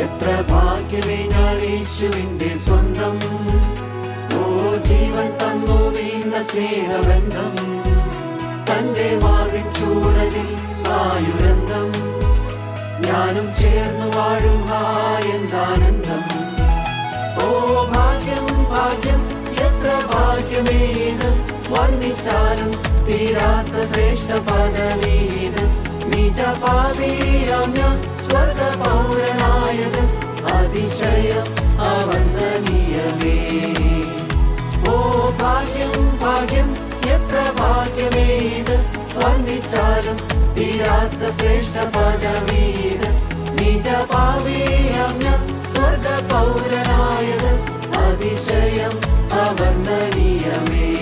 എത്ര ഭാഗ്യമേ ഞാൻ സ്വന്തം. ഓ ജീവൻ തന്നു വീണ്ട സ്നേഹബന്ധം. തന്റെ വാവിൻ ചൂടലിൽ ആയുരന്തം. ഞാനും ചേർന്നു വാഴും എന്താനന്ദം. ഓ ഭാഗ്യം ഭാഗ്യം എത്ര ഭാഗ്യമേത്. വർണിച്ചാലും തീരാത്ത ശ്രേഷ്ഠ പദവീത് ഞാൻ സ്വർഗ പൗരനായത് അതിശയം അവന്ദനീയമേ. ഓ ഭാഗ്യം ഭാഗ്യം എത്ര ഭാഗ്യമേത് വർണിച്ചാലും തീരാത്ത ശ്രേഷ്ഠ പദമീത് നിജ സ്വർഗ പൗരനായത് അതിശയം അവർണനീയമേ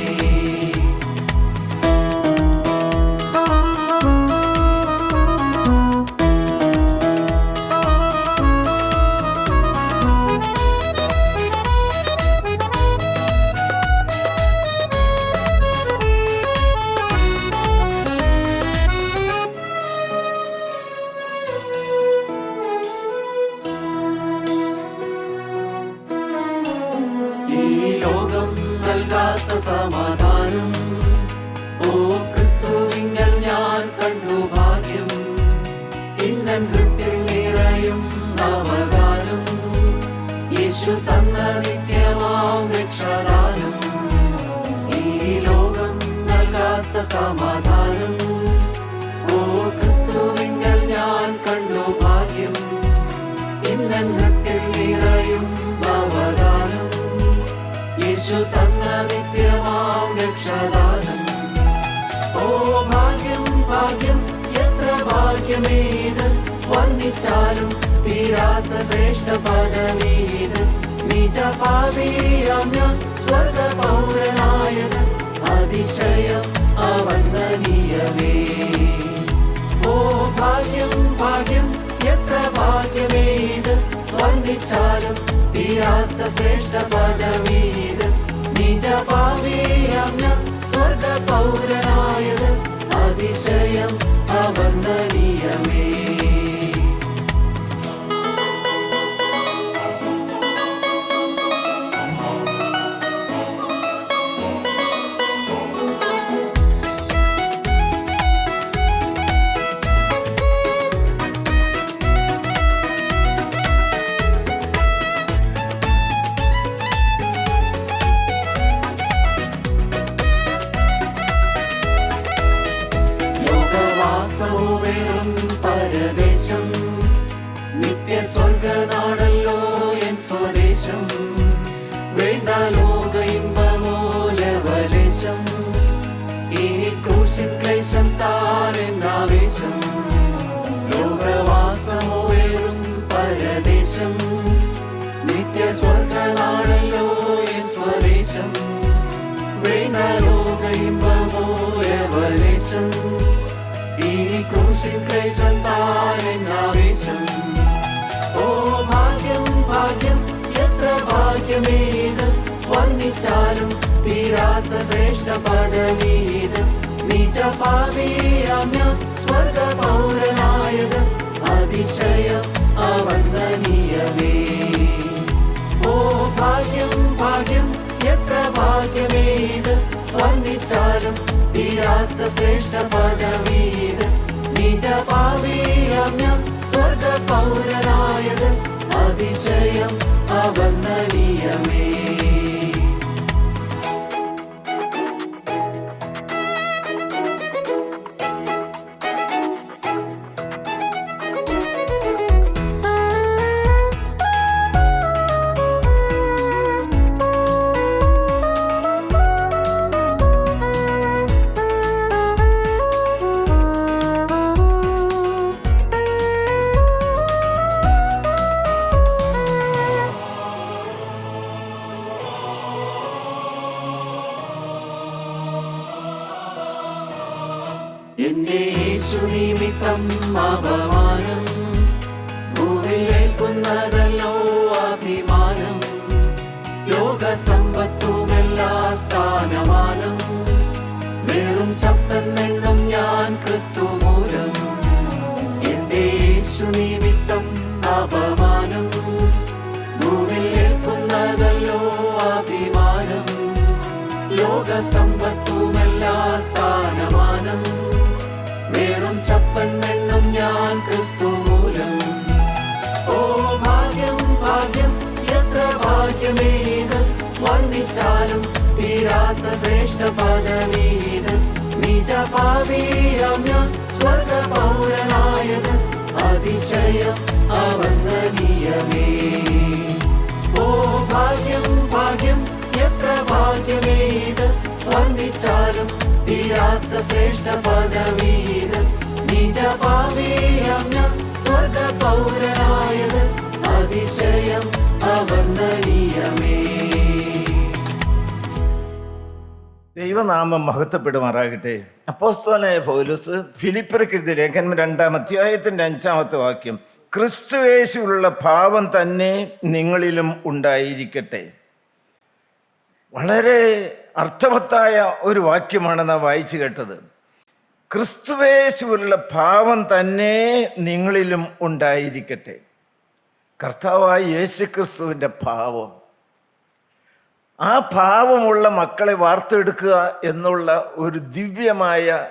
തീരാത്ത ശ്രേഷ്ഠ പദവീത് നിജ പാതീയം ഞാൻ സ്വർഗ പൗരനായത് അതിശയം അവന്ദനീയമേ. ഓ ഭാഗ്യം ഭാഗ്യം എത്ര ഭാഗ്യമേത് വർണിച്ചാലും തീരാത്ത ശ്രേഷ്ഠ പദവീത് നിജ പാവീയം ഞാൻ സ്വർഗ പൗരനായത് അതിശയം അവർണനീയമേ ഭാഗ്യമേത് വർണിച്ചാലും തീരാത്ത ശ്രേഷ്ഠ പദവീത് നിജ പാവീയം സ്വർഗ പൗരനായത് അതിശയ അവന്ദനീയമേ ഓ ഭാഗ്യം ഭാഗ്യം എത്ര ഭാഗ്യമേത്? വർണിച്ചാലും തീരാത്ത ശ്രേഷ്ഠ പദവീത് നിജ പാവീയം സ്വർഗ പൗരനായത് അതിശയം അവന്ദനീയമേ വർണിച്ചാലും തീരാത്ത ശ്രേഷ്ഠ പദവീത് നിജ പാപിയാം ഞാൻ സ്വർഗ പൗരനായത് അതിശയം അവന്ദനീയമേ. ഓ ഭാഗ്യം ഭാഗ്യം എത്ര ഭാഗ്യമേത് വർണിച്ചാലും തീരാത്ത ശ്രേഷ്ഠ പദവീത് നിജ പാപിയാം ഞാൻ സ്വർഗ പൗരനായത് അതിശയം അവർണനീയമേ ദൈവനാമം മഹത്വപ്പെടുമാറാകട്ടെ. അപ്പോസ്തലനായ പൗലുസ് ഫിലിപ്പർക്കെഴുതിയ ലേഖനം രണ്ടാം അധ്യായത്തിന്റെ അഞ്ചാമത്തെ വാക്യം ക്രിസ്തുവേശുള്ള ഭാവം തന്നെ നിങ്ങളിലും ഉണ്ടായിരിക്കട്ടെ. വളരെ അർത്ഥവത്തായ ഒരു വാക്യമാണ് നാം വായിച്ചു കേട്ടത്. ക്രിസ്തുവേശുള്ള ഭാവം തന്നെ നിങ്ങളിലും ഉണ്ടായിരിക്കട്ടെ. കർത്താവായ യേശു ക്രിസ്തുവിന്റെ ഭാവം ആ ഭാവമുള്ള മക്കളെ വാർത്തെടുക്കുക എന്നുള്ള ഒരു ദിവ്യമായ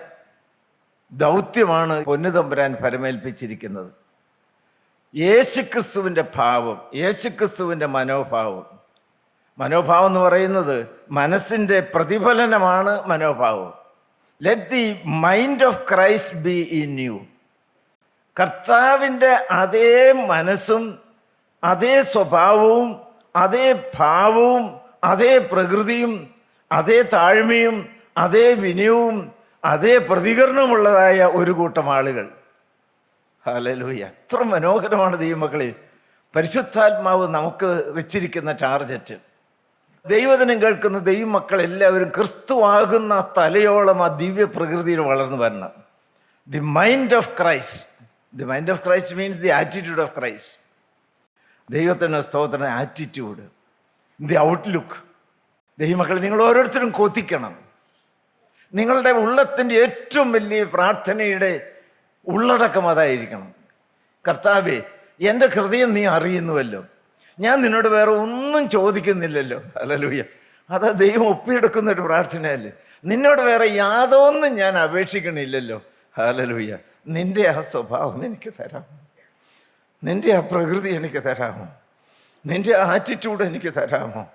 ദൗത്യമാണ് പൊന്നുതമ്പുരാൻ ഫലമേൽപ്പിച്ചിരിക്കുന്നത്. യേശുക്രിസ്തുവിന്റെ ഭാവം യേശുക്രിസ്തുവിന്റെ മനോഭാവം. മനോഭാവം എന്ന് പറയുന്നത് മനസ്സിന്റെ പ്രതിഫലനമാണ് മനോഭാവം. Let the mind of Christ be in you കർത്താവിന്റെ അതേ മനസ്സും അതേ സ്വഭാവവും അതേ ഭാവവും അതേ പ്രകൃതിയും അതേ താഴ്മയും അതേ വിനയവും അതേ പ്രതികരണമുള്ളതായ ഒരു കൂട്ടം ആളുകൾ. ഹലലു എത്ര മനോഹരമാണ് ദൈവമക്കളെ. പരിശുദ്ധാത്മാവ് നമുക്ക് വെച്ചിരിക്കുന്ന ടാർജറ്റ്. ദൈവദിനം കേൾക്കുന്ന ദൈവമക്കൾ എല്ലാവരും ക്രിസ്തുവാകുന്ന തലയോളം ആ ദിവ്യ പ്രകൃതിയിൽ വളർന്നു വരണം. The mind of Christ the mind of Christ means the attitude of Christ ദൈവത്തിന്റെ സ്തോത്രത്തിന് ആറ്റിറ്റ്യൂഡ് ദി ഔട്ട്ലുക്ക് ദൈവമക്കൾ നിങ്ങൾ ഓരോരുത്തരും കൊതിക്കണം. നിങ്ങളുടെ ഉള്ളത്തിന്റെ ഏറ്റവും വലിയ പ്രാർത്ഥനയുടെ ഉള്ളടക്കം അതായിരിക്കണം. കർത്താവെ എന്റെ ഹൃദയം നീ അറിയുന്നുവല്ലോ. ഞാൻ നിന്നോട് വേറെ ഒന്നും ചോദിക്കുന്നില്ലല്ലോ. അല്ലലൂയ അതാ ദൈവം ഒപ്പിയെടുക്കുന്ന ഒരു പ്രാർത്ഥനയല്ലേ. നിന്നോട് വേറെ യാതൊന്നും ഞാൻ അപേക്ഷിക്കണില്ലല്ലോ. ഹലലൂയ നിന്റെ ആ സ്വഭാവം എനിക്ക് തരാമോ? നിന്റെ ആ പ്രകൃതി എനിക്ക് തരാമോ? നിന്റെ ആറ്റിറ്റ്യൂഡ് എനിക്ക് തരാമോ?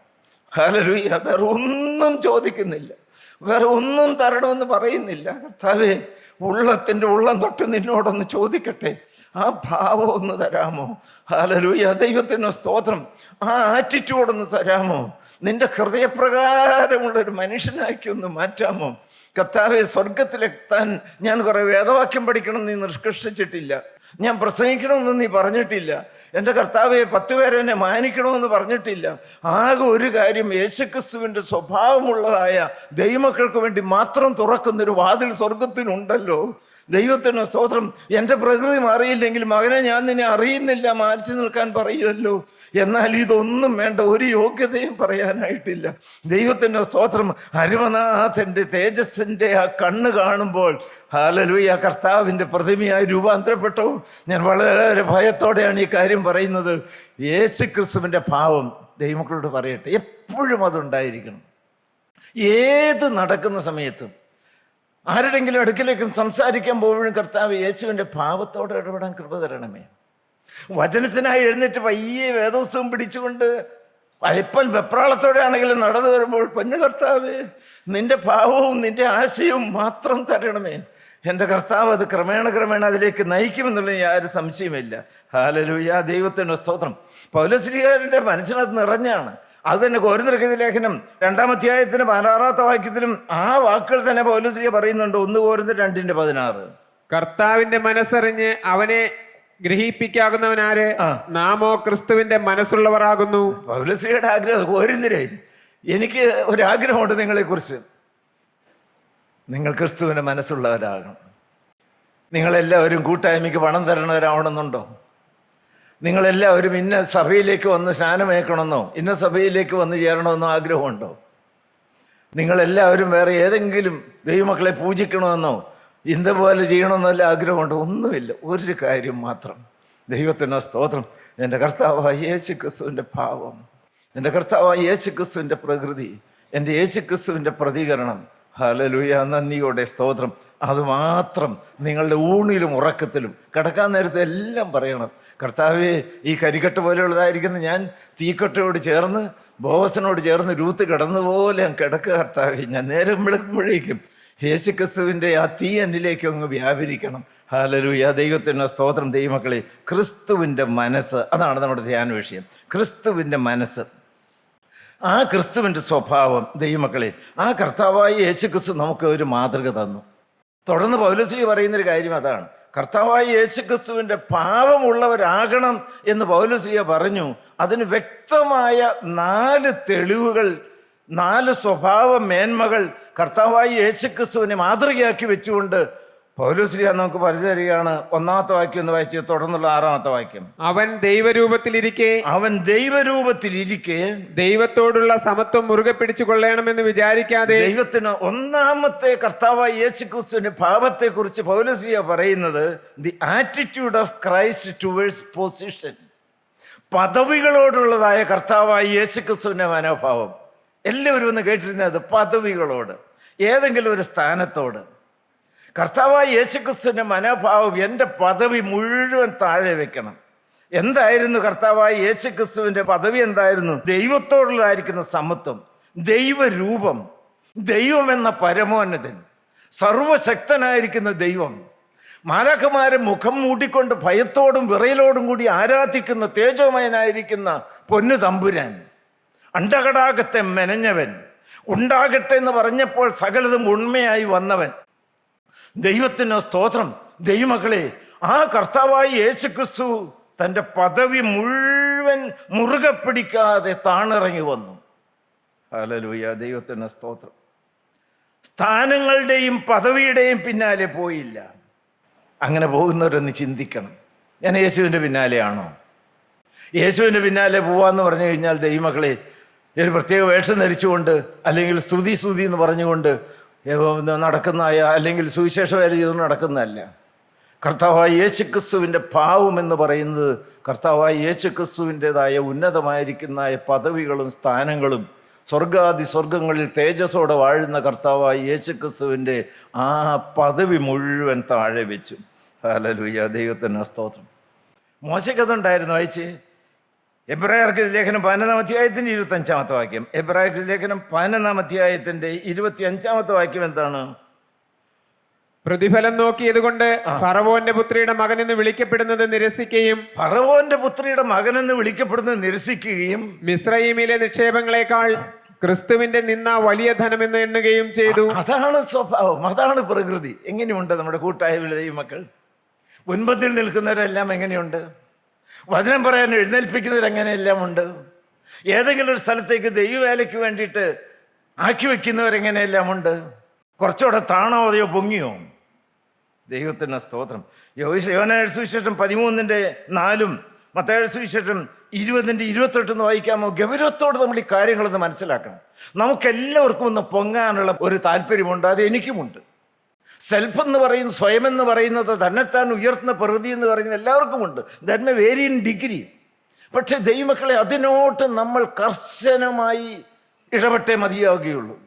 ഹലലുയ്യ വേറെ ഒന്നും ചോദിക്കുന്നില്ല. വേറെ ഒന്നും തരണമെന്ന് പറയുന്നില്ല. കർത്താവേ ഉള്ളത്തിന്റെ ഉള്ളം തൊട്ട് നിന്നോടൊന്ന് ചോദിക്കട്ടെ. ആ ഭാവം ഒന്ന് തരാമോ? ഹാലലൂയ ദൈവത്തിന് സ്തോത്രം. ആ ആറ്റിറ്റ്യൂഡൊന്ന് തരാമോ? നിന്റെ ഹൃദയപ്രകാരമുള്ളൊരു മനുഷ്യനാക്കി ഒന്ന് മാറ്റാമോ? കർത്താവെ സ്വർഗത്തിലെത്താൻ ഞാൻ കുറേ വേദവാക്യം പഠിക്കണം നീ നിഷ്കർഷിച്ചിട്ടില്ല. ഞാൻ പ്രസംഗിക്കണമെന്ന് നീ പറഞ്ഞിട്ടില്ല. എന്റെ കർത്താവെ പത്ത് പേരെ എന്നെ മാനിക്കണമെന്ന് പറഞ്ഞിട്ടില്ല. ആകെ ഒരു കാര്യം യേശുക്രിസ്തുവിന്റെ സ്വഭാവമുള്ളതായ ദൈവമക്കൾക്ക് വേണ്ടി മാത്രം തുറക്കുന്നൊരു വാതിൽ സ്വർഗത്തിനുണ്ടല്ലോ ദൈവത്തിന് സ്തോത്രം. എന്റെ പ്രകൃതി മാറിയില്ലെങ്കിൽ മകനെ ഞാൻ നിന്നെ അറിയുന്നില്ല മാറ്റി നിൽക്കാൻ പറയുമല്ലോ എന്നാൽ ഇതൊന്നും വേണ്ട ഒരു യോഗ്യതയും പറയാനായിട്ടില്ല. ദൈവത്തിന്റെ സ്തോത്രം. അരുമനാഥന്റെ തേജസ്സിന്റെ ആ കണ്ണ് കാണുമ്പോൾ ഹാലലൂയ കർത്താവിന്റെ പ്രതിമയായി രൂപാന്തരപ്പെട്ടു ഞാൻ വളരെ ഭയത്തോടെയാണ് ഈ കാര്യം പറയുന്നത്. യേശു ക്രിസ്തുവിന്റെ ഭാവം ദൈവമക്കളോട് പറയട്ടെ എപ്പോഴും അതുണ്ടായിരിക്കണം. ഏത് നടക്കുന്ന സമയത്തും ആരുടെങ്കിലും അടുക്കിലേക്കും സംസാരിക്കാൻ പോകുമ്പോഴും കർത്താവ് യേശുവിന്റെ ഭാവത്തോടെ ഇടപെടാൻ കൃപ തരണമേ. വചനത്തിനായി എഴുന്നേറ്റ് പയ്യെ വേദോത്സവം പിടിച്ചുകൊണ്ട് അല്പം വെപ്രാളത്തോടെ ആണെങ്കിലും നടന്നു വരുമ്പോൾ പൊന്നു കർത്താവ് നിന്റെ ഭാവവും നിന്റെ ആശയവും മാത്രം തരണമേ. എന്റെ കർത്താവ് അത് ക്രമേണ ക്രമേണ അതിലേക്ക് നയിക്കുമെന്നുള്ള യാതൊരു സംശയമില്ല ഹാലലൂയ ദൈവത്തിന്റെ സ്തോത്രം. പൗലശ്രീകാരന്റെ മനസ്സിനത് നിറഞ്ഞാണ് അത് തന്നെ കോരുന്നിറക്കിയ ലേഖനം. രണ്ടാം രണ്ടാമധ്യായത്തിന് പതിനാറാമത്തെ വാക്യത്തിലും ആ വാക്കുകൾ തന്നെ പൗലശ്രീയ പറയുന്നുണ്ട്. ഒന്ന് കോരുന്ന രണ്ടിന്റെ പതിനാറ്. കർത്താവിന്റെ മനസ്സറിഞ്ഞ് അവനെ ഗ്രഹിപ്പിക്കാകുന്നവനാര്. നാമോ ക്രിസ്തുവിന്റെ മനസ്സുള്ളവരാകുന്നു. പൗലശ്രീയുടെ ആഗ്രഹം കോരുന്നിരേ എനിക്ക് ഒരാഗ്രഹമുണ്ട് നിങ്ങളെക്കുറിച്ച്. നിങ്ങൾ ക്രിസ്തുവിന്റെ മനസ്സുള്ളവരാകണം. നിങ്ങളെല്ലാവരും കൂട്ടായ്മയ്ക്ക് പണം തരണവരാവണമെന്നുണ്ടോ? നിങ്ങളെല്ലാവരും ഇന്ന സഭയിലേക്ക് വന്ന് സ്നാനമേക്കണമെന്നോ ഇന്ന സഭയിലേക്ക് വന്ന് ചേരണമെന്നോ ആഗ്രഹമുണ്ടോ? നിങ്ങളെല്ലാവരും വേറെ ഏതെങ്കിലും ദൈവമക്കളെ പൂജിക്കണമെന്നോ ഇന്നപോലെ ചെയ്യണമെന്നല്ല ആഗ്രഹമുണ്ടോ? ഒന്നുമില്ല. ഒരു കാര്യം മാത്രം. ദൈവത്തിന്റെ സ്തോത്രം. എന്റെ കർത്താവായ യേശു ക്രിസ്തുവിന്റെ ഭാവം എന്റെ കർത്താവായ യേശു ക്രിസ്തുവിന്റെ പ്രകൃതി. എന്റെ യേശു ക്രിസ്തുവിന്റെ പ്രതികരണം. ഹലലുയ നന്ദിയോടെ സ്തോത്രം. അതുമാത്രം നിങ്ങളുടെ ഊണിലും ഉറക്കത്തിലും കിടക്കാൻ നേരത്തെ എല്ലാം പറയണം. കർത്താവേ ഈ കരിക്കട്ട് പോലെയുള്ളതായിരിക്കുന്ന. ഞാൻ തീക്കട്ടയോട് ചേർന്ന് ബോസനോട് ചേർന്ന് രൂത്ത് കിടന്ന പോലെ ഞാൻ കിടക്കുക കർത്താവെ. ഞാൻ നേരം വിളക്കുമ്പോഴേക്കും യേശുക്രിസ്തുവിന്റെ ആ തീ എന്നിലേക്ക് അങ്ങ് വ്യാപരിക്കണം. ഹാലലുയ ദൈവത്തിന്റെ സ്തോത്രം. ദൈവമക്കളെ ക്രിസ്തുവിന്റെ മനസ്സ്. അതാണ് നമ്മുടെ ധ്യാന വിഷയം ക്രിസ്തുവിന്റെ മനസ്സ്. ആ ക്രിസ്തുവിന്റെ സ്വഭാവം ദൈവമക്കളെ ആ കർത്താവായ യേശു ക്രിസ്തു നമുക്ക് ഒരു മാതൃക തന്നു. തുടർന്ന് പൗലോസ്ലി പറയുന്നൊരു കാര്യം അതാണ്. കർത്താവായ യേശു ക്രിസ്തുവിന്റെ പാപമുള്ളവരാകണം എന്ന് പൗലശ്രീയ പറഞ്ഞു. അതിന് വ്യക്തമായ നാല് തെളിവുകൾ നാല് സ്വഭാവ മേന്മകൾ കർത്താവായ യേശു ക്രിസ്തുവിനെ മാതൃകയാക്കി വെച്ചുകൊണ്ട് പൗലശ്രീയ നമുക്ക് പരിചയം തരികയാണ് ഒന്നാമത്തെ വാക്യം എന്ന് വായിച്ച് തുടർന്നുള്ള ആറാമത്തെ വാക്യം. അവൻ ദൈവരൂപത്തിലിരിക്കെ അവൻ ദൈവരൂപത്തിലിരിക്കെ ദൈവത്തോടുള്ള സമത്വം മുറുകെ പിടിച്ചു കൊള്ളണമെന്ന് വിചാരിക്കാതെ ദൈവത്തിന് ഒന്നാമത്തെ കർത്താവായ യേശു ക്രിസ്തുവിന്റെ ഭാവത്തെ കുറിച്ച് പൗലസിയ പറയുന്നത് the attitude of Christ towards position പദവികളോടുള്ളതായ കർത്താവായ യേശു ക്രിസ്തുവിന്റെ മനോഭാവം. എല്ലാവരും ഒന്ന് കേട്ടിരുന്നത് പദവികളോട്. ഏതെങ്കിലും ഒരു സ്ഥാനത്തോട്. കർത്താവായ യേശു ക്രിസ്തുവിന്റെ മനോഭാവം എന്റെ പദവി മുഴുവൻ താഴെ വെക്കണം. എന്തായിരുന്നു കർത്താവായ യേശു ക്രിസ്തുവിന്റെ പദവി എന്തായിരുന്നു? ദൈവത്തോടുള്ളതായിരിക്കുന്ന സമത്വം ദൈവരൂപം ദൈവം എന്ന പരമോന്നതൻ സർവശക്തനായിരിക്കുന്ന ദൈവം മാലാഖമാരെ മുഖം മൂടിക്കൊണ്ട് ഭയത്തോടും വിറയലോടും കൂടി ആരാധിക്കുന്ന തേജോമയനായിരിക്കുന്ന പൊന്നു തമ്പുരാൻ അണ്ടകടാകത്തെ മെനഞ്ഞവൻ ഉണ്ടാകട്ടെ എന്ന് പറഞ്ഞപ്പോൾ സകലതും ഉണ്മയായി വന്നവൻ ദൈവത്തിന് സ്തോത്രം. ദൈവമക്കളെ ആ കർത്താവായ യേശു ക്രിസ്തു തന്റെ പദവി മുഴുവൻ മുറുകെ പിടിക്കാതെ താണിറങ്ങി വന്നു. ഹലലൂയ ദൈവത്തിന് സ്തോത്രം. സ്ഥാനങ്ങളുടെയും പദവിയുടെയും പിന്നാലെ പോയില്ല. അങ്ങനെ പോകുന്നവരൊന്ന് ചിന്തിക്കണം. ഞാൻ യേശുവിന്റെ പിന്നാലെയാണോ? യേശുവിന്റെ പിന്നാലെ പോവാന്ന് പറഞ്ഞു കഴിഞ്ഞാൽ ദൈവമക്കളെ ഒരു പ്രത്യേക വേഷം ധരിച്ചുകൊണ്ട് അല്ലെങ്കിൽ സ്തുതി സ്തുതി എന്ന് പറഞ്ഞുകൊണ്ട് നടക്കുന്നതായ അല്ലെങ്കിൽ സുവിശേഷ വേല ചെയ്തു നടക്കുന്നതല്ല. കർത്താവായ യേശു ക്രിസ്തുവിന്റെ ഭാവം എന്ന് പറയുന്നത് കർത്താവായ യേശു ക്രിസ്തുവിന്റെതായ ഉന്നതമായിരിക്കുന്ന പദവികളും സ്ഥാനങ്ങളും സ്വർഗാദി സ്വർഗങ്ങളിൽ തേജസ്സോടെ വാഴുന്ന കർത്താവായ യേശു ക്രിസ്തുവിന്റെ ആ പദവി മുഴുവൻ താഴെ വെച്ചു. ഹലലുയ്യ ദൈവത്തിന്റെ സ്തോത്രം. മോശക്കഥ ഉണ്ടായിരുന്നു വായിച്ചേ? എബ്രായർക്ക് ലേഖനം പതിനൊന്നാം അധ്യായത്തിന്റെ ഇരുപത്തി അഞ്ചാമത്തെ വാക്യം. എബ്രായർക്ക് ലേഖനം പതിനൊന്നാം അധ്യായത്തിന്റെ ഇരുപത്തി അഞ്ചാമത്തെ വാക്യം എന്താണ്? പ്രതിഫലം നോക്കിയതുകൊണ്ട് ഫറവോന്റെ പുത്രിയുടെ മകൻ എന്ന് വിളിക്കപ്പെടുന്നത് നിരസിക്കുകയും ഫറവോന്റെ പുത്രിയുടെ മകൻ എന്ന് വിളിക്കപ്പെടുന്നത് നിരസിക്കുകയും മിസ്രൈമിലെ നിക്ഷേപങ്ങളെക്കാൾ ക്രിസ്തുവിന്റെ നിന്ന വലിയ ധനമെന്ന് എണ്ണുകയും ചെയ്തു. അതാണ് സ്വഭാവം. അതാണ് പ്രകൃതി. എങ്ങനെയുണ്ട് നമ്മുടെ കൂട്ടായ്മയിലെ മക്കൾ? മുൻപത്തിൽ നിൽക്കുന്നവരെല്ലാം എങ്ങനെയുണ്ട്? വചനം പറയാൻ എഴുന്നേൽപ്പിക്കുന്നവരെങ്ങനെയെല്ലാം ഉണ്ട്? ഏതെങ്കിലും ഒരു സ്ഥലത്തേക്ക് ദൈവവേലയ്ക്ക് വേണ്ടിയിട്ട് ആക്കി വയ്ക്കുന്നവരെങ്ങനെയെല്ലാം ഉണ്ട്? കുറച്ചുകൂടെ താണോ അതെയോ പൊങ്ങിയോ? ദൈവത്തിന് സ്തോത്രം. യോനായ സുവിശേഷം പതിമൂന്നിന്റെ നാലും മത്തായ സുവിശേഷം ഇരുപതിന്റെ ഇരുപത്തെട്ടെന്ന് വായിക്കാമോ? ഗൗരവത്തോടെ നമ്മൾ ഈ കാര്യങ്ങളൊന്ന് മനസ്സിലാക്കണം. നമുക്കെല്ലാവർക്കും ഒന്ന് പൊങ്ങാനുള്ള ഒരു താല്പര്യമുണ്ട് അത് എനിക്കുമുണ്ട്. സെൽഫ് എന്ന് പറയുന്നത് സ്വയം എന്ന് പറയുന്നത് തന്നെത്താൻ ഉയർത്തുന്ന പ്രകൃതി എന്ന് പറയുന്നത് എല്ലാവർക്കുമുണ്ട്. That may vary in degree. പക്ഷെ ദൈവമക്കളെ അതിനോട്ട് നമ്മൾ കർശനമായി ഇടപെട്ടേ മതിയാവുകയുള്ളൂ.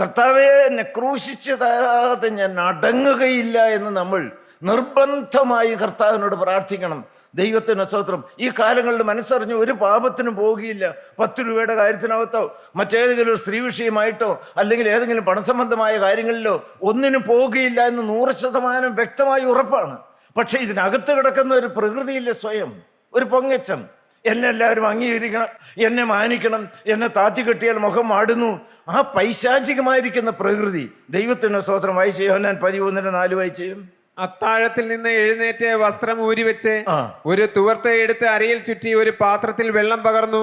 കർത്താവെ എന്നെ ക്രൂശിച്ച് തരാതെ ഞാൻ അടങ്ങുകയില്ല എന്ന് നമ്മൾ നിർബന്ധമായി കർത്താവിനോട് പ്രാർത്ഥിക്കണം. ദൈവത്തിന് സ്വത്രം. ഈ കാലങ്ങളിൽ മനസ്സറിഞ്ഞ് ഒരു പാപത്തിനും പോവുകയില്ല. പത്ത് രൂപയുടെ കാര്യത്തിനകത്തോ മറ്റേതെങ്കിലും ഒരു സ്ത്രീ വിഷയമായിട്ടോ അല്ലെങ്കിൽ ഏതെങ്കിലും പണസംബന്ധമായ കാര്യങ്ങളിലോ ഒന്നിനും പോവുകയില്ല എന്ന് നൂറ് ശതമാനം വ്യക്തമായി ഉറപ്പാണ്. പക്ഷേ ഇതിനകത്ത് കിടക്കുന്ന ഒരു പ്രകൃതിയില്ല സ്വയം ഒരു പൊങ്ങച്ചം എന്നെ എല്ലാവരും അംഗീകരിക്കണം എന്നെ മാനിക്കണം എന്നെ താത്തി കെട്ടിയാൽ മുഖം മാടുന്നു ആ പൈശാചികമായിരിക്കുന്ന പ്രകൃതി. ദൈവത്തിന്റെ സ്തോത്രം വായിച്ചു യോഹന്നാൻ പതിമൂന്നിന് നാല് വായിച്ച്. അത്താഴത്തിൽ നിന്ന് എഴുന്നേറ്റ് വസ്ത്രം ഊരിവെച്ച് വെച്ച് ഒരു തുവർത്ത എടുത്ത് അരയിൽ ചുറ്റി ഒരു പാത്രത്തിൽ വെള്ളം പകർന്നു.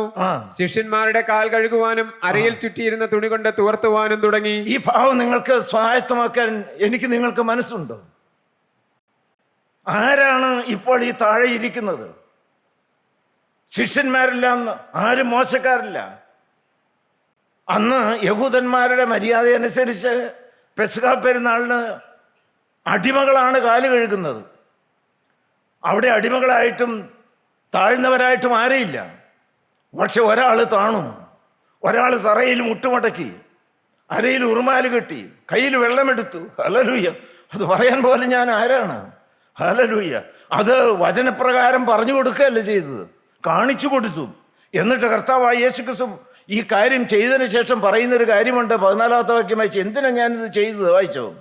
ശിഷ്യന്മാരുടെ കാൽ കഴുകുവാനും അരയിൽ ചുറ്റിയിരുന്ന തുണി കൊണ്ട് തുവർത്തുവാനും തുടങ്ങി. ഈ ഭാവം നിങ്ങൾക്ക് സ്വായത്തമാക്കാൻ എനിക്ക് നിങ്ങൾക്ക് മനസ്സുണ്ടോ? ആരാണ് ഇപ്പോൾ ഈ താഴെ ഇരിക്കുന്നത്? ശിഷ്യന്മാരെല്ലാം ആരും മോശക്കാരില്ല. അന്ന് യഹൂദന്മാരുടെ മര്യാദ അനുസരിച്ച് പെസ്കാ പെരുന്നാളിന് അടിമകളാണ് കാൽ കഴുകുന്നത്. അവിടെ അടിമകളായിട്ടും താഴ്ന്നവരായിട്ടും ആരെയില്ല. പക്ഷെ ഒരാൾ താണു. ഒരാൾ തറയിൽ മുട്ടുമടക്കി അരയിൽ ഉറുമാൽ കെട്ടി കയ്യിൽ വെള്ളമെടുത്തു. ഹലലൂയ്യ അത് പറയാൻ പോലെ ഞാൻ ആരാണ്? ഹലലൂയ്യ അത് വചനപ്രകാരം പറഞ്ഞു കൊടുക്കുകയല്ല ചെയ്തത്. കാണിച്ചു കൊടുത്തു. എന്നിട്ട് കർത്താവായ യേശു ക്രിസ്തു ഈ കാര്യം ചെയ്തതിന് ശേഷം പറയുന്നൊരു കാര്യമുണ്ട്. പതിനാലാമത്തെ വാക്യം വായിച്ചു എന്തിനാണ് ഞാനിത് ചെയ്തത്? വായിച്ചോ.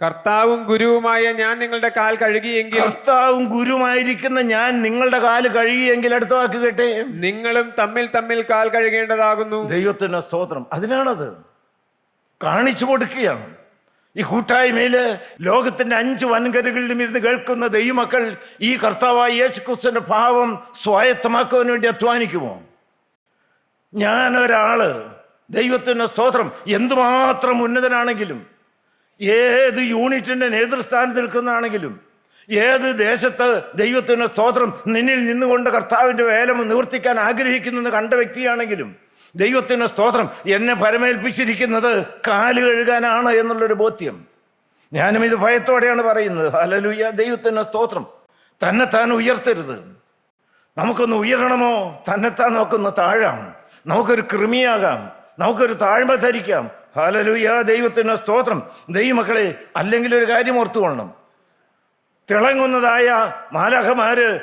കർത്താവും ഗുരുവുമായ ഞാൻ നിങ്ങളുടെ കാൽ കഴുകിയെങ്കിൽ കർത്താവും ഗുരുമായിരിക്കുന്ന ഞാൻ നിങ്ങളുടെ കാൽ കഴുകിയെങ്കിൽ അടുത്ത വാക്ക് കേട്ടെ? നിങ്ങളും തമ്മിൽ തമ്മിൽ കാൽ കഴുകേണ്ടതാകുന്നു. ദൈവത്തിന് സ്തോത്രം. അതിനാണത്. കാണിച്ചു കൊടുക്കുകയാണ്. ഈ കൂട്ടായ്മയിൽ ലോകത്തിന്റെ അഞ്ച് വൻകരകളിലും ഇരുന്ന് കേൾക്കുന്ന ദൈവമക്കൾ ഈ കർത്താവായ യേശു ക്രിസ്തുവിന്റെ ഭാവം സ്വായത്തമാക്കുവാൻ വേണ്ടി അധ്വാനിക്കുമോ? ഞാനൊരാൾ. ദൈവത്തിന്റെ സ്തോത്രം. എന്തുമാത്രം ഉന്നതനാണെങ്കിലും ഏത് യൂണിറ്റിന്റെ നേതൃസ്ഥാനത്ത് നിൽക്കുന്നതാണെങ്കിലും ഏത് ദേശത്ത് ദൈവത്തിന്റെ സ്തോത്രം നിന്നിൽ നിന്നുകൊണ്ട് കർത്താവിന്റെ വേല നിവർത്തിക്കാൻ ആഗ്രഹിക്കുന്നെന്ന് കണ്ട വ്യക്തിയാണെങ്കിലും ദൈവത്തിന്റെ സ്തോത്രം എന്നെ പരമേൽപ്പിച്ചിരിക്കുന്നത് കാൽ കഴുകാനാണ് എന്നുള്ളൊരു ബോധ്യം. ഞാനും ഇത് ഭയത്തോടെയാണ് പറയുന്നത്. ഹലലുയ ദൈവത്തിന്റെ സ്തോത്രം തന്നെത്താൻ ഉയർത്തരുത്. നമുക്കൊന്ന് ഉയരണമോ? തന്നെത്താൻ നമുക്കൊന്ന് താഴാം. നമുക്കൊരു കൃമിയാകാം. നമുക്കൊരു താഴ്മ ധരിക്കാം. ഹാലലുയ ദൈവത്തിന് സ്തോത്രം. ദൈവമക്കളെ അല്ലെങ്കിൽ ഒരു കാര്യം ഓർത്തുകൊള്ളണം. തിളങ്ങുന്നതായ മാലാഖമാര്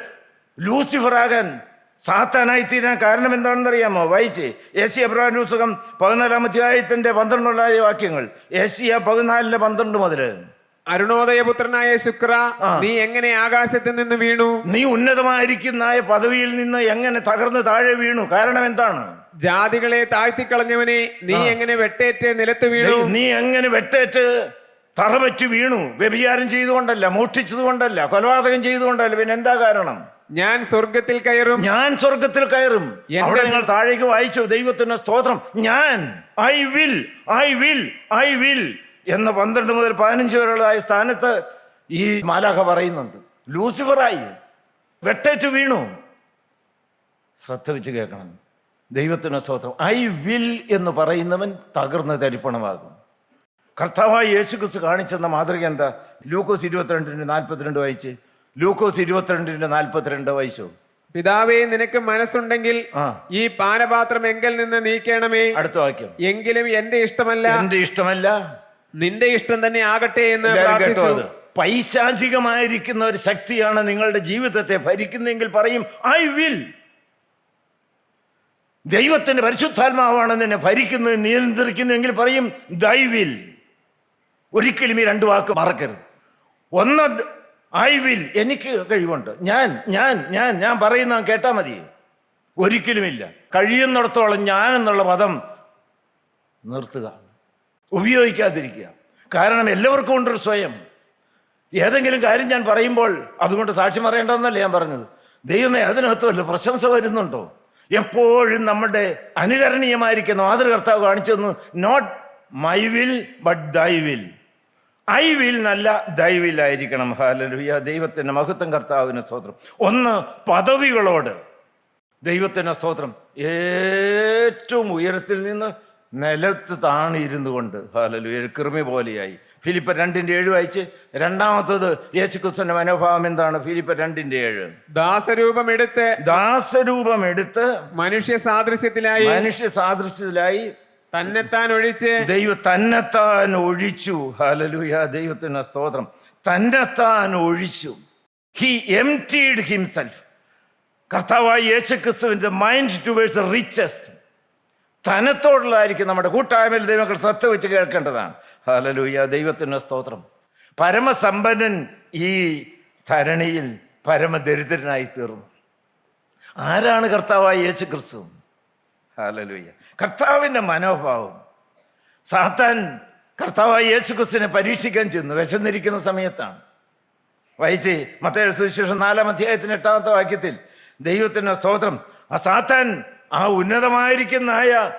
ലൂസിഫറാകാൻ സാത്താനായി തീരാൻ കാരണം എന്താണെന്ന് അറിയാമോ വായിച്ചേ. ഏഷ്യ പുസ്തകം പതിനാലാം അധ്യായത്തിന്റെ പന്ത്രണ്ടുള്ള വാക്യങ്ങൾ. ഏഷ്യ പതിനാലിന്റെ പന്ത്രണ്ട് മുതൽ. അരുണോദയപുത്രനായ ശുക്ര നീ എങ്ങനെ ആകാശത്തിൽ നിന്ന് വീണു? നീ ഉന്നതമായിരിക്കുന്ന പദവിയിൽ നിന്ന് എങ്ങനെ തകർന്ന് താഴെ വീണു? കാരണം എന്താണ്? ജാതികളെ താഴ്ത്തിക്കളഞ്ഞവനെ നീ എങ്ങനെ വെട്ടേറ്റ് നിലത്ത് വീണു? നീ എങ്ങനെ വെട്ടേറ്റ് തറപറ്റി വീണു? വ്യഭിചാരം ചെയ്തുകൊണ്ടല്ല മോഷ്ടിച്ചതുകൊണ്ടല്ല കൊലപാതകം ചെയ്തുകൊണ്ടല്ല. പിന്നെ എന്താ കാരണം? ഞാൻ സ്വർഗത്തിൽ കയറും. ഞാൻ സ്വർഗത്തിൽ കയറും. അവിടെ നിങ്ങൾ താഴേക്ക് വായിച്ചു ദൈവത്തിന്റെ സ്തോത്രം. ഞാൻ I will I will I will. എന്ന പന്ത്രണ്ട് മുതൽ പതിനഞ്ച് വരെയുള്ളതായ സ്ഥാനത്ത് ഈ മാലാഖ പറയുന്നുണ്ട്. ലൂസിഫറായി വെട്ടേറ്റ് വീണു. ശ്രദ്ധ വെച്ച് കേൾക്കണം. ദൈവത്തിന് സ്തോത്രം. ഐ വിൽ എന്ന് പറയുന്നവൻ തകർന്ന് തരിപ്പണമാകും. കർത്താവായ യേശു ക്രിസ്തു കാണിച്ചെന്ന മാതൃക എന്താ? ലൂക്കോസ് ഇരുപത്തിരണ്ടിന്റെ നാൽപ്പത്തിരണ്ട് വായിച്ച്. ലൂക്കോസ് ഇരുപത്തിരണ്ടിന്റെ നാൽപ്പത്തിരണ്ട് വായിച്ചു? പിതാവേ നിനക്ക് മനസ്സുണ്ടെങ്കിൽ ഈ പാനപാത്രം എങ്കിൽ നിന്ന് നീക്കണമേ. അടുത്ത വാക്യം. എങ്കിലും എന്റെ ഇഷ്ടമല്ല. എന്റെ ഇഷ്ടമല്ല. നിന്റെ ഇഷ്ടം തന്നെ ആകട്ടെ എന്ന് എല്ലാവരും കേട്ടോ പ്രാർത്ഥിച്ചു. പൈശാചികമായിരിക്കുന്ന ഒരു ശക്തിയാണ് നിങ്ങളുടെ ജീവിതത്തെ ഭരിക്കുന്നെങ്കിൽ പറയും ഐ വിൽ. ദൈവത്തിന്റെ പരിശുദ്ധാത്മാവാണ് നിന്നെ ഭരിക്കുന്നത് നിയന്ത്രിക്കുന്നെങ്കിൽ പറയും ദൈ വിൽ. ഒരിക്കലും ഈ രണ്ട് വാക്ക് മറക്കരുത്. ഒന്ന് ഐ വിൽ. എനിക്ക് കഴിവുണ്ട്. ഞാൻ ഞാൻ ഞാൻ ഞാൻ പറയുന്ന കേട്ടാൽ മതി. ഒരിക്കലുമില്ല. കഴിയുന്നിടത്തോളം ഞാൻ എന്നുള്ള പദം നിർത്തുക. ഉപയോഗിക്കാതിരിക്കുക. കാരണം എല്ലാവർക്കും ഉണ്ടൊരു സ്വയം. ഏതെങ്കിലും കാര്യം ഞാൻ പറയുമ്പോൾ അതുകൊണ്ട് സാക്ഷി പറയേണ്ടതെന്നല്ല ഞാൻ പറഞ്ഞത്. ദൈവമേ അതിനകത്തുമല്ല പ്രശംസ വരുന്നുണ്ടോ? എപ്പോഴും നമ്മുടെ അനുകരണീയമായിരിക്കുന്ന മാതൃകർത്താവ് കാണിച്ചു തന്നു not my will but thy will I will നല്ല ദൈ ആയിരിക്കണം. ഹാലലുയ ദൈവത്തിന്റെ മഹത്വം കർത്താവിന് സ്തോത്രം. ഒന്ന് പദവികളോട്. ദൈവത്തിന്റെ സ്തോത്രം. ഏറ്റവും ഉയരത്തിൽ നിന്ന് നിലത്ത് താണിരുന്നു കൊണ്ട് ഹാലലു കൃമി പോലെയായി. ഫിലിപ്പ രണ്ടിന്റെ ഏഴ് വായിച്ച് രണ്ടാമത്തത് യേശുക്രിസ്തുവിന്റെ മനോഭാവം എന്താണ്? ഫിലിപ്പ രണ്ടിന്റെ ഏഴ്. ദാസരൂപം എടുത്ത് ദാസരൂപം എടുത്ത് മനുഷ്യ സാദൃശ്യത്തിലായി മനുഷ്യ സാദൃശ്യത്തിലായി തന്നെത്താൻ ഒഴിച്ച് ദൈവം തന്നെത്താൻ ഒഴിച്ചു. ഹാലലുയ ദൈവത്തിന് സ്തോത്രം. തന്നെത്താൻ ഒഴിച്ചു. ഹി എം ടീഡ് ഹിംസെൽഫ് കർത്താവായ യേശുക്രിസ്തുവിന്റെ മൈൻഡ് ടുവേഴ്സ് റിച്ചസ്റ്റ് ധനത്തോടുള്ളതായിരിക്കും നമ്മുടെ കൂട്ടായ്മയിൽ ദൈവങ്ങൾ ശ്രദ്ധ വെച്ച് കേൾക്കേണ്ടതാണ്. ഹലലൂയ ദൈവത്തിന്റെ സ്തോത്രം. പരമസമ്പന്നൻ ഈ ധരണിയിൽ പരമദരിദ്രനായി തീർന്നു. ആരാണ് കർത്താവായ യേശു ക്രിസ്തു ഹലലൂയ കർത്താവിന്റെ മനോഭാവം. സാത്താൻ കർത്താവായ യേശു ക്രിസ്തുവിനെ പരീക്ഷിക്കാൻ ചെന്നു വിശന്നിരിക്കുന്ന സമയത്താണ്. വായിച്ച് മത്തേ സുവിശേഷം നാലാം അധ്യായത്തിന് എട്ടാമത്തെ വാക്യത്തിൽ ദൈവത്തിന്റെ സ്തോത്രം ആ സാത്താൻ ആ ഉന്നതമായിരിക്കുന്നതായ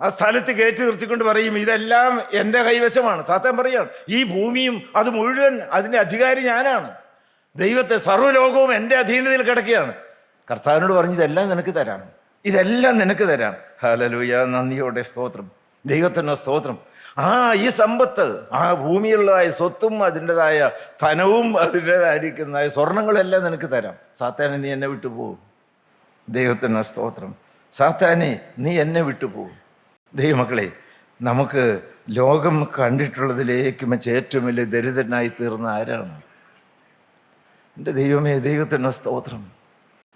ആ സ്ഥലത്ത് കയറ്റി നിർത്തിക്കൊണ്ട് പറയും ഇതെല്ലാം എന്റെ കൈവശമാണ്. സാത്താൻ പറയുകയാണ് ഈ ഭൂമിയും അത് മുഴുവൻ അതിന്റെ അധികാരി ഞാനാണ്. ദൈവത്തെ സർവലോകവും എന്റെ അധീനതയിൽ കിടക്കുകയാണ്. കർത്താവിനോട് പറഞ്ഞു ഇതെല്ലാം നിനക്ക് തരാം. ഇതെല്ലാം നിനക്ക് തരാം. ഹാലലൂയ നന്ദിയോടെ സ്തോത്രം. ദൈവത്തിന്റെ സ്തോത്രം. ആ ഈ സമ്പത്ത് ആ ഭൂമിയിലുള്ളതായ സ്വത്തും അതിന്റെതായ ധനവും അതിന്റെതായിരിക്കുന്നതായ സ്വർണങ്ങളെല്ലാം നിനക്ക് തരാം. സാത്താൻ നീ എന്നെ വിട്ടു പോകും ദൈവത്തിന്റെ സ്തോത്രം. സാത്താനെ നീ എന്നെ വിട്ടു പോകും ദൈവമക്കളെ നമുക്ക് ലോകം കണ്ടിട്ടുള്ളതിലേക്ക് വെച്ച് ഏറ്റവും വലിയ ദരിദ്രനായി തീർന്ന ആരാണ്? എന്റെ ദൈവമേ ദൈവത്തിന്റെ സ്തോത്രം.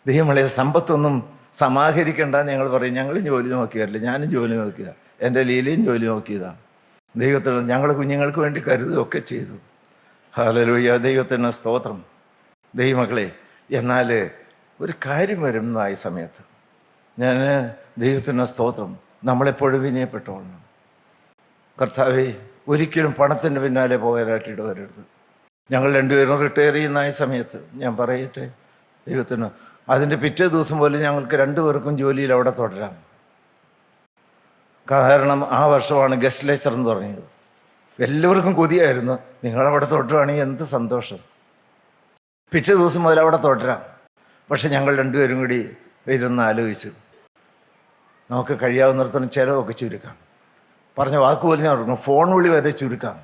ദൈവമളെ സമ്പത്തൊന്നും സമാഹരിക്കേണ്ട ഞങ്ങൾ പറയും. ഞങ്ങൾ ജോലി നോക്കിയതല്ല ഞാനും ജോലി നോക്കിയതാണ് എന്റെ ലീലയും ജോലി നോക്കിയതാണ് ദൈവത്തിന് ഞങ്ങൾ കുഞ്ഞുങ്ങൾക്ക് വേണ്ടി കരുതുകയൊക്കെ ചെയ്തു. ഹാലലൂയ ദൈവത്തിന്റെ സ്തോത്രം. ദൈവമക്കളെ എന്നാൽ ഒരു കാര്യം വരുന്നതായ സമയത്ത് ഞാൻ ദൈവത്തിന്റെ സ്തോത്രം. നമ്മളെപ്പോഴും വിനയപ്പെട്ടോളണം. കർത്താവെ ഒരിക്കലും പണത്തിന്റെ പിന്നാലെ പോകാനായിട്ട് ഇടവരരുത്. ഞങ്ങൾ രണ്ടുപേരും റിട്ടയർ ചെയ്യുന്ന ആ സമയത്ത് ഞാൻ പറയട്ടെ ദൈവത്തിന് അതിന്റെ പിറ്റേ ദിവസം പോലും ഞങ്ങൾക്ക് രണ്ടുപേർക്കും ജോലിയിൽ അവിടെ തുടരാം. കാരണം ആ വർഷമാണ് ഗസ്റ്റ് ലെക്ചർ എന്ന് പറഞ്ഞത്. എല്ലാവർക്കും കൊതിയായിരുന്നു. നിങ്ങളവിടെ തുടരുകയാണെങ്കിൽ എന്ത് സന്തോഷം. പിറ്റേ ദിവസം മുതൽ അവിടെ തുടരാം. പക്ഷെ ഞങ്ങൾ രണ്ടുപേരും കൂടി ഇരുന്ന് ആലോചിച്ചു. നമുക്ക് കഴിയാവുന്നിടത്തോളം ചിലവൊക്കെ ചുരുക്കാം. പറഞ്ഞ വാക്കുപോലെ ഞാൻ കൊടുക്കണം ഫോൺ വിളി വരെ ചുരുക്കാം.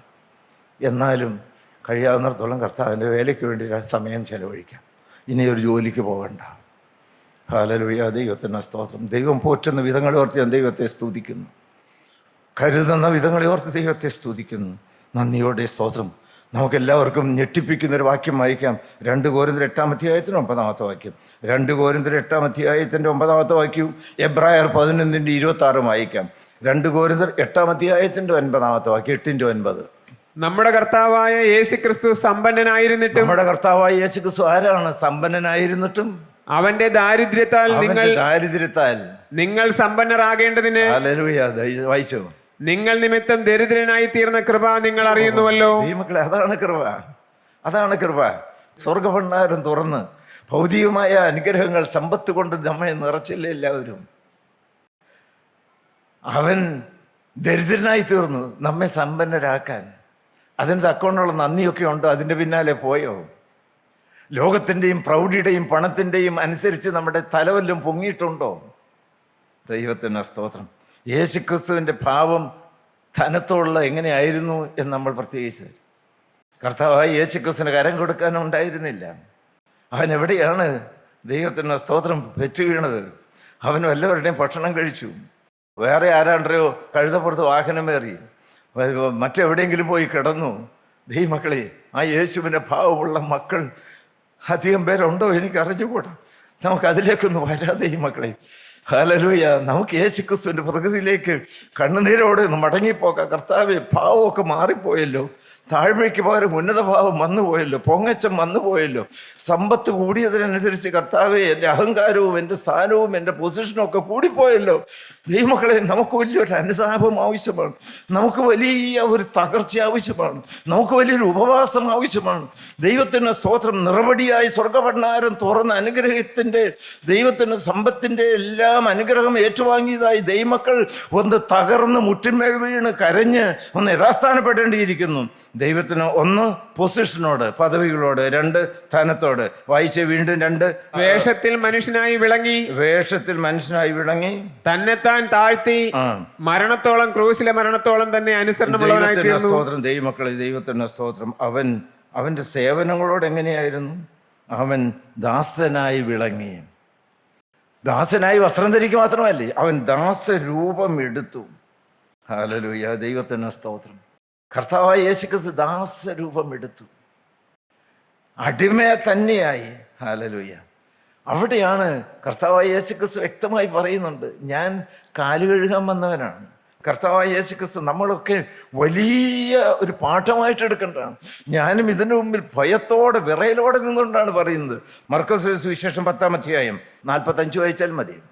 എന്നാലും കഴിയാവുന്നിടത്തോളം കർത്താവിന്റെ വേലയ്ക്ക് വേണ്ടി സമയം ചിലവഴിക്കാം. ഇനി ഒരു ജോലിക്ക് പോകണ്ട. ഹാലലുയ ദൈവത്തിന്റെ സ്തോത്രം. ദൈവം പോറ്റുന്ന വിധങ്ങളെ ഓർത്ത് ഞാൻ ദൈവത്തെ സ്തുതിക്കുന്നു. കരുതുന്ന വിധങ്ങളെ ഓർത്ത് ദൈവത്തെ സ്തുതിക്കുന്നു. നന്ദിയോടെ സ്തോത്രം. നമുക്കെല്ലാവർക്കും ഞെട്ടിപ്പിക്കുന്ന ഒരു വാക്യം വായിക്കാം. രണ്ട് കോരിന്തർ എട്ടാം അധ്യായത്തിന്റെ ഒമ്പതാമത്തെ വാക്യം. രണ്ട് കോരിന്തർ എട്ടാം അധ്യായത്തിന്റെ ഒമ്പതാമത്തെ വാക്യവും എബ്രായർ പതിനൊന്നിന്റെ ഇരുപത്തി ആറും വായിക്കാം. രണ്ട് കോരിന്തർ എട്ടാം അധ്യായത്തിന്റെ ഒൻപതാമത്തെ വാക്യം എട്ടിന്റെ ഒൻപത്. നമ്മുടെ കർത്താവായ യേശു ക്രിസ്തു സമ്പന്നനായിരുന്നിട്ടും നമ്മുടെ കർത്താവായ യേശു ക്രിസ്തു ആരാണ്? സമ്പന്നനായിരുന്നിട്ടും അവന്റെ ദാരിദ്ര്യത്താൽ നിങ്ങൾ ദാരിദ്ര്യത്താൽ നിങ്ങൾ സമ്പന്നരാകേണ്ടതിന് വായിച്ചോ? നിങ്ങൾ നിമിത്തം ദരിദ്രനായി തീർന്ന കൃപ നിങ്ങൾ അറിയുന്നുവല്ലോ. ദൈവമക്കളെ അതാണ് കൃപ. അതാണ് കൃപ. സ്വർഗഭണ്ഡാരം തുറന്ന് ഭൗതികമായ അനുഗ്രഹങ്ങൾ സമ്പത്ത് കൊണ്ട് നമ്മെ നിറച്ചില്ല എല്ലാവരും? അവൻ ദരിദ്രനായി തീർന്നു നമ്മെ സമ്പന്നരാക്കാൻ. അതിന് തക്കോണ്ടുള്ള നന്ദിയൊക്കെ ഉണ്ടോ? അതിന്റെ പിന്നാലെ പോയോ? ലോകത്തിന്റെയും പ്രൗഢിയുടെയും പണത്തിന്റെയും അനുസരിച്ച് നമ്മുടെ തലവല്ലും പൊങ്ങിയിട്ടുണ്ടോ? ദൈവത്തിന്റെ സ്തോത്രം. യേശുക്രിസ്തുവിന്റെ ഭാവം ധനത്തോടുള്ള എങ്ങനെയായിരുന്നു എന്ന് നമ്മൾ പ്രത്യേകിച്ച് കർത്താവായി യേശുക്രിസ്തുവിന് കരം കൊടുക്കാനുണ്ടായിരുന്നില്ല അവൻ എവിടെയാണ് ദൈവത്തിന്റെ സ്തോത്രം വെച്ചു വീണത്? അവൻ വല്ലവരുടെയും ഭക്ഷണം കഴിച്ചു. വേറെ ആരാണ്ടോ കഴുതപ്പുറത്ത് വാഹനമേറി മറ്റെവിടെയെങ്കിലും പോയി കിടന്നു. ദൈവമക്കളെ ആ യേശുവിന്റെ ഭാവമുള്ള മക്കൾ അധികം പേരുണ്ടോ എനിക്ക് അറിഞ്ഞുകൂടാ നമുക്ക് അതിലേക്കൊന്ന് വരാതെ ഈ മക്കളെ ഹലലൂയ. നമുക്ക് യേശുക്രിസ്തുവിന്റെ പ്രകൃതിയിലേക്ക് കണ്ണുനീരോടെ ഒന്ന് മടങ്ങിപ്പോക്കാം കർത്താവ് ഭാവമൊക്കെ മാറിപ്പോയല്ലോ. താഴ്മയ്ക്ക് പകരം ഉന്നതഭാവം വന്നുപോയല്ലോ പൊങ്ങച്ചം വന്നുപോയല്ലോ. സമ്പത്ത് കൂടിയതിനനുസരിച്ച് കർത്താവെ എന്റെ അഹങ്കാരവും എന്റെ സ്ഥാനവും എന്റെ പൊസിഷനും ഒക്കെ കൂടിപ്പോയല്ലോ. ദൈവമക്കളെ നമുക്ക് വലിയൊരു അനുതാപം ആവശ്യമാണ്. നമുക്ക് വലിയ ഒരു തകർച്ച ആവശ്യമാണ്. നമുക്ക് വലിയൊരു ഉപവാസം ആവശ്യമാണ്. ദൈവത്തിന് സ്തോത്രം നിറപടിയായി സ്വർഗഭണ്ഡാരം തുറന്ന അനുഗ്രഹത്തിന്റെ ദൈവത്തിന് സമ്പത്തിന്റെ എല്ലാം അനുഗ്രഹം ഏറ്റുവാങ്ങിയതായി ദൈവമക്കൾ ഒന്ന് തകർന്ന് മുട്ടിന്മേൽ വീണ് കരഞ്ഞ് ഒന്ന് യഥാസ്ഥാനപ്പെടേണ്ടിയിരിക്കുന്നു. ദൈവത്തിന് ഒന്ന് പൊസിഷനോട് പദവികളോട് രണ്ട് ധനത്തോട്. വായിച്ച് വീണ്ടും രണ്ട്. വേഷത്തിൽ മനുഷ്യനായി വിളങ്ങി. വേഷത്തിൽ മനുഷ്യനായി വിളങ്ങി. തന്നെത്താൻ താഴ്ത്തി. മരണത്തോളം ക്രൂസിലെ മരണത്തോളം തന്നെ അനുസരണമുള്ളവനായി ദൈവത്തിന്റെ സ്തോത്രം ദൈവമക്കളെ ദൈവത്തിന്റെ സ്തോത്രം. അവൻ അവന്റെ സേവനങ്ങളോട് എങ്ങനെയായിരുന്നു? അവൻ ദാസനായി വിളങ്ങി. ദാസനായി വസ്ത്രം ധരിക്കുക മാത്രമല്ലേ അവൻ ദാസരൂപം എടുത്തു ഹാലലൂയ ദൈവത്തിന് സ്തോത്രം. കർത്താവായ യേശുക്രിസ്തു ദാസരൂപം എടുത്തു. അടിമയെ തന്നെയായി. ഹാലലൂയ അവിടെയാണ് കർത്താവായ യേശുക്രിസ്തു വ്യക്തമായി പറയുന്നുണ്ട് ഞാൻ കാൽ കഴുകാൻ വന്നവനാണ്. കർത്താവായ യേശുക്രിസ്തു നമ്മളൊക്കെ വലിയ ഒരു പാഠമായിട്ട് എടുക്കേണ്ടതാണ്. ഞാനും ഇതിനു മുമ്പിൽ ഭയത്തോടെ വിറയലോടെ നിന്നുകൊണ്ടാണ് പറയുന്നത്. മർക്കസ് സുവിശേഷം പത്താം അധ്യായം നാൽപ്പത്തഞ്ച് വായിച്ചാൽ മതി.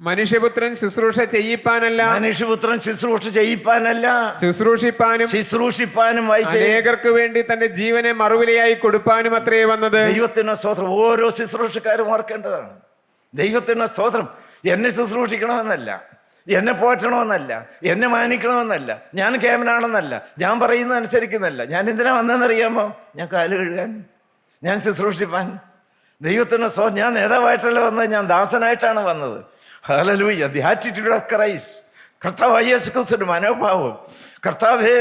മനുഷ്യപുത്രൻ ശുശ്രൂഷ ചെയ്യിപ്പാനല്ല. മനുഷ്യപുത്രൻ ശുശ്രൂഷ ചെയ്യിപ്പാനല്ല. ശുശ്രൂഷിപ്പാനും ശുശ്രൂഷിപ്പാനും അനേകർക്ക് വേണ്ടി തന്റെ ജീവനെ മറുവിലയായി കൊടുപ്പാനും അത്രേ വന്നത്. ദൈവത്തിന് സ്തോത്രം. ഓരോ ശുശ്രൂഷക്കാരും ഓർക്കേണ്ടതാണ്. ദൈവത്തിന് സ്തോത്രം. എന്നെ ശുശ്രൂഷിക്കണമെന്നല്ല. എന്നെ പോറ്റണമെന്നല്ല. എന്നെ മാനിക്കണമെന്നല്ല. ഞാൻ കേമനാണെന്നല്ല. ഞാൻ പറയുന്ന അനുസരിക്കുന്നല്ല ഞാൻ എന്തിനാ വന്നതെന്നറിയാമോ? ഞാൻ കാൽ കഴുകാൻ. ഞാൻ ശുശ്രൂഷിപ്പാൻ. ദൈവത്തിന് സ്വ ഞാൻ നേതാവായിട്ടല്ല വന്നത്. ഞാൻ ദാസനായിട്ടാണ് വന്നത്. Hallelujah the attitude of Christ കർത്താവ് യേശു ക്രിസ്തുവിന്റെ മനോഭാവം. കർത്താവേ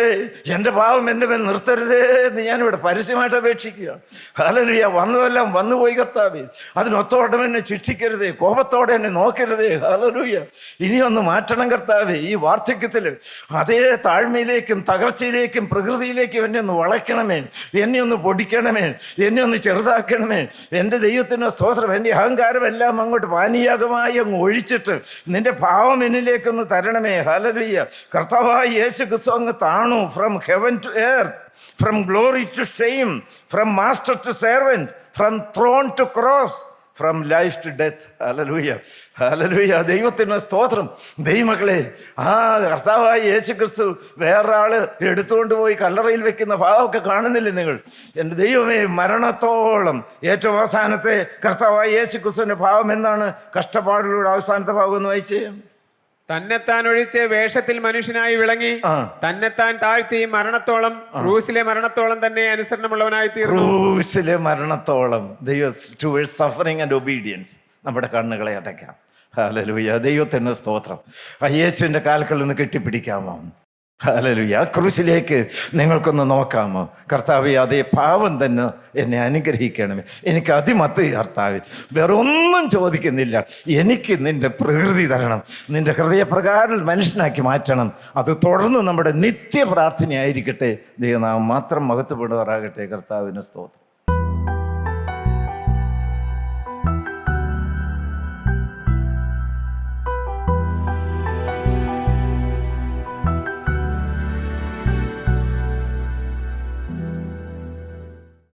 എന്റെ പാവം എന്റെ മേൽ നിർത്തരുതേ എന്ന് ഞാനിവിടെ പരസ്യമായിട്ട് അപേക്ഷിക്കുക. ഹലലുയ വന്നതെല്ലാം വന്നുപോയി കർത്താവേ. അതിനൊത്തോടം എന്നെ ശിക്ഷിക്കരുതേ കോപത്തോടെ എന്നെ നോക്കരുതേ. ഹലലുയ ഇനിയൊന്ന് മാറ്റണം കർത്താവേ ഈ വാർദ്ധക്യത്തിൽ അതേ താഴ്മയിലേക്കും തകർച്ചയിലേക്കും പ്രകൃതിയിലേക്കും എന്നെ ഒന്ന് വളയ്ക്കണമേ. എന്നെ ഒന്ന് പൊടിക്കണമേ. എന്നെ ഒന്ന് ചെറുതാക്കണമേ. എന്റെ ദൈവത്തിന്റെ സ്തോത്രം എന്റെ അഹങ്കാരം എല്ലാം അങ്ങോട്ട് പാനീയാകമായി അങ്ങ് ഒഴിച്ചിട്ട് നിന്റെ ഭാവം എന്നിലേക്കൊന്ന് തരണമേ. ഹാലലുയ്യ കർത്താവായി യേശു ക്രിസ്തു അങ്ങ് താണു from heaven to earth from glory to shame from master to servant from throne to cross from life to death hallelujah hallelujah ദൈവത്തിന് സ്തോത്രം. ദൈവമക്കളെ ആ കർത്താവായ യേശു ക്രിസ്തു വേറൊരാൾ എടുത്തുകൊണ്ട് പോയി കല്ലറയിൽ വെക്കുന്ന ഭാവമൊക്കെ കാണുന്നില്ലേ നിങ്ങൾ? എന്റെ ദൈവമേ മരണത്തോളം ഏറ്റവും അവസാനത്തെ കർത്താവായ യേശു ക്രിസ്തുവിന്റെ ഭാവം എന്താണ്? കഷ്ടപ്പാടിലൂടെ അവസാനത്തെ ഭാവം എന്ന് വായിച്ചേ. തന്നെത്താൻ ഒഴിച്ച് വേഷത്തിൽ മനുഷ്യനായി വിളങ്ങി തന്നെത്താൻ താഴ്ത്തി മരണത്തോളം ക്രൂസിലെ മരണത്തോളം തന്നെ അനുസരണമുള്ളവനായി തീർന്നു. ക്രൂസിലെ മരണത്തോളം ദൈവം സഫറിങ് ആൻഡ് ഒബീഡിയൻസ് നമ്മുടെ കണ്ണുകളെ അടയ്ക്കാം. ഹാലലൂയ്യ ദൈവത്തിന്റെ സ്തോത്രം. അയ്യേശുവിന്റെ യേശുവിന്റെ കാൽക്കൽ നിന്ന് കെട്ടിപ്പിടിക്കാമോ? ഹലലുയ ആ ക്രൂശിലേക്ക് നിങ്ങൾക്കൊന്ന് നോക്കാമോ? കർത്താവ് അതേ പാവം തന്നെ എന്നെ അനുഗ്രഹിക്കണമേ. എനിക്ക് അതിമത്ത് കർത്താവ് വേറെ ഒന്നും ചോദിക്കുന്നില്ല. എനിക്ക് നിന്റെ പ്രകൃതി തരണം. നിന്റെ ഹൃദയപ്രകാരം മനുഷ്യനാക്കി മാറ്റണം. അത് തുടർന്ന് നമ്മുടെ നിത്യ പ്രാർത്ഥനയായിരിക്കട്ടെ മാത്രം മഹത്വപ്പെടുവാറാകട്ടെ കർത്താവിന് സ്തോത്രം.